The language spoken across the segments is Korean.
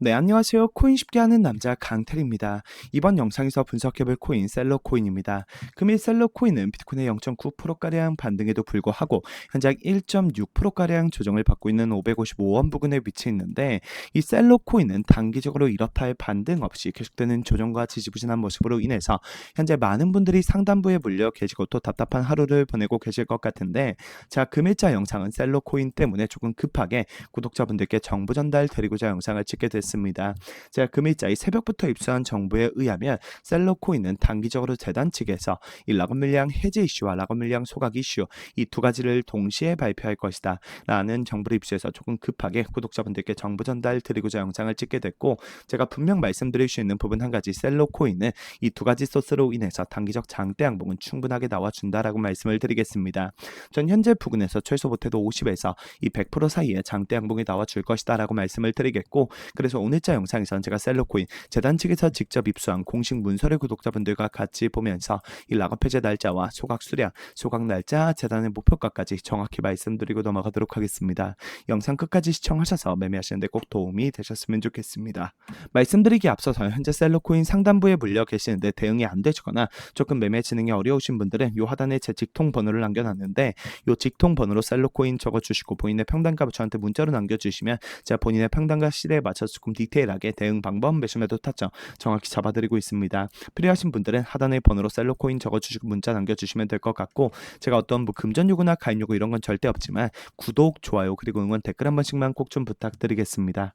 네, 안녕하세요. 코인 쉽게 하는 남자 강태리입니다. 이번 영상에서 분석해볼 코인 셀러 코인입니다. 금일 셀러 코인은 비트코인의 0.9%가량 반등에도 불구하고 현재 1.6%가량 조정을 받고 있는 555원 부근에 위치해 있는데 이 셀러 코인은 단기적으로 이렇다 할 반등 없이 계속되는 조정과 지지부진한 모습으로 인해서 현재 많은 분들이 상단부에 물려 계시고 또 답답한 하루를 보내고 계실 것 같은데 자, 금일자 영상은 셀러 코인 때문에 조금 급하게 구독자분들께 정보 전달 드리고자 영상을 찍게 됐습니다. 있습니다. 제가 금일자 이 새벽부터 입수한 정보에 의하면 셀러코인은 단기적으로 재단 측에서 이 락업 물량 해제 이슈와 락업 물량 소각 이슈 이 두 가지를 동시에 발표할 것이다 라는 정보를 입수해서 조금 급하게 구독자분들께 정보 전달 드리고자 영상을 찍게 됐고 제가 분명 말씀드릴 수 있는 부분 한 가지 셀러코인은 이 두 가지 소스로 인해서 단기적 장대 항봉은 충분하게 나와준다라고 말씀을 드리겠습니다. 전 현재 부근에서 최소 못해도 50에서 이 100% 사이에 장대 항봉이 나와줄 것이다라고 말씀을 드리겠고 그래서 오늘자 영상에선 제가 셀러코인 재단 측에서 직접 입수한 공식 문서를 구독자분들과 같이 보면서 이 락업 해제 날짜와 소각 수량, 소각 날짜, 재단의 목표가까지 정확히 말씀드리고 넘어가도록 하겠습니다. 영상 끝까지 시청하셔서 매매하시는데 꼭 도움이 되셨으면 좋겠습니다. 말씀드리기 앞서서 현재 셀러코인 상단부에 물려 계시는데 대응이 안 되시거나 조금 매매 진행이 어려우신 분들은 요 하단에 제 직통 번호를 남겨놨는데 요 직통 번호로 셀러코인 적어주시고 본인의 평단값을 저한테 문자로 남겨주시면 제가 본인의 평단과 시대에 맞춰서 조금 디테일하게 대응 방법, 매수 매도 타점 정확히 잡아드리고 있습니다. 필요하신 분들은 하단의 번호로 셀러코인 적어주시고 문자 남겨주시면 될 것 같고 제가 어떤 뭐 금전 요구나 가입 요구 이런 건 절대 없지만 구독, 좋아요 그리고 응원 댓글 한 번씩만 꼭 좀 부탁드리겠습니다.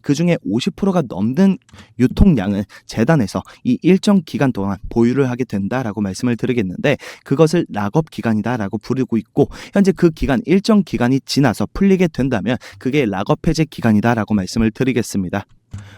그 중에 50%가 넘는 유통량은 재단에서 이 일정 기간 동안 보유를 하게 된다라고 말씀을 드리겠는데 그것을 락업 기간이다라고 부르고 있고 현재 그 기간 일정 기간이 지나서 풀리게 된다면 그게 락업 해제 기간이다라고 말씀을 드리겠습니다.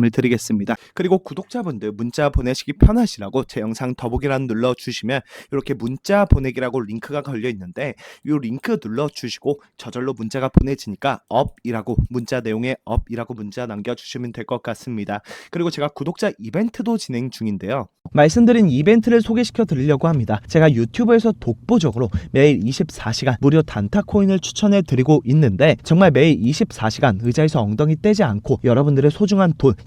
말씀을 드리겠습니다. 그리고 구독자분들 문자 보내시기 편하시라고 제 영상 더보기란 눌러 주시면 이렇게 문자 보내기라고 링크가 걸려 있는데 이 링크 눌러 주시고 저절로 문자가 보내지니까 업이라고 문자 내용에 업이라고 문자 남겨 주시면 될 것 같습니다. 그리고 제가 구독자 이벤트도 진행 중인데요. 말씀드린 이벤트를 소개시켜 드리려고 합니다. 제가 유튜브에서 독보적으로 매일 24시간 무료 단타 코인을 추천해 드리고 있는데 정말 매일 24시간 의자에서 엉덩이 떼지 않고 여러분들의 소중한 돈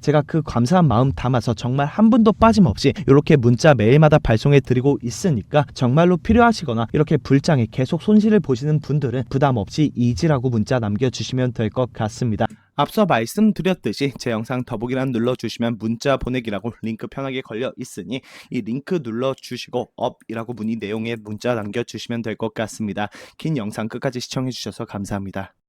제가 그 감사한 마음 담아서 정말 한 분도 빠짐없이 이렇게 문자 매일마다 발송해 드리고 있으니까 정말로 필요하시거나 이렇게 불장에 계속 손실을 보시는 분들은 부담 없이 이지라고 문자 남겨주시면 될 것 같습니다. 앞서 말씀드렸듯이 제 영상 더보기란 눌러주시면 문자 보내기라고 링크 편하게 걸려 있으니 이 링크 눌러주시고 업이라고 문의 내용에 문자 남겨주시면 될 것 같습니다. 긴 영상 끝까지 시청해주셔서 감사합니다.